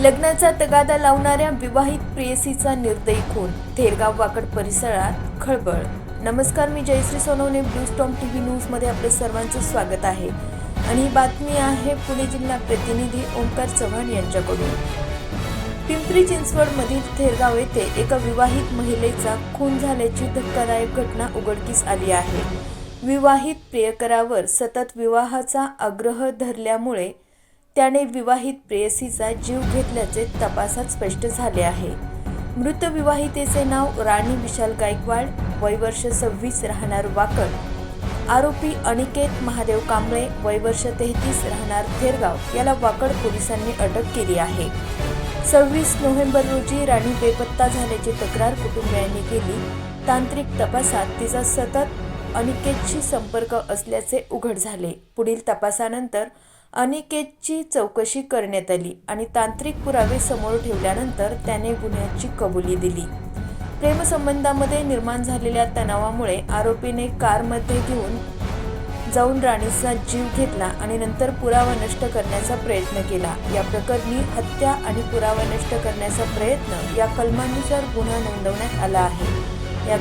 लग्नाचा तगादा लावणाऱ्या विवाहित प्रेयसीचा निर्दयी खून थेरगाव वाकड परिसरात खळबळ. नमस्कार मी Jayashree Sonawane blue storm T V न्यूजमध्ये आपलं सर्वांचं स्वागत आहे. आणि ही बातमी आहे पुणे जिल्हा प्रतिनिधी ओंकार चव्हाण यांच्याकडून. पिंपरी चिंचवडमधील थेरगाव येथे एका विवाहित महिलेचा खून झाल्याची धक्कादायक घटना उघडकीस आली आहे. विवाहित प्रियकरावर सतत विवाहाचा आग्रह धरल्यामुळे त्याने विवाहित प्रेयसीचा जीव घेतल्याचे तपासात स्पष्ट झाले आहे. मृत विवाहितेचे नाव राणी विशाल गायकवाड वय वर्ष सव्वीस राहणार वाकड. आरोपी अनिकेत महादेव कांबळे वय वर्ष तेहतीस राहणार थेरगाव याला वाकड पोलिसांनी अटक केली आहे. सव्वीस नोव्हेंबर रोजी राणी बेपत्ता झाल्याची तक्रार कुटुंबियांनी केली. तांत्रिक तपासात तिचा सतत अनिकेतशी संपर्क असल्याचे उघड झाले. पुढील तपासानंतर अनिकेतची चौकशी करण्यात आली आणि तांत्रिक पुरावे समोर ठेवल्यानंतर त्याने गुन्ह्याची कबुली दिली. प्रेमसंबंधामध्ये निर्माण झालेल्या तणावामुळे आरोपीने कारमध्ये घेऊन जाऊन राणीचा जीव घेतला आणि नंतर पुरावा नष्ट करण्याचा प्रयत्न केला. या प्रकरणी हत्या आणि पुरावा नष्ट करण्याचा प्रयत्न या कलमानुसार गुन्हा नोंदवण्यात आला आहे. या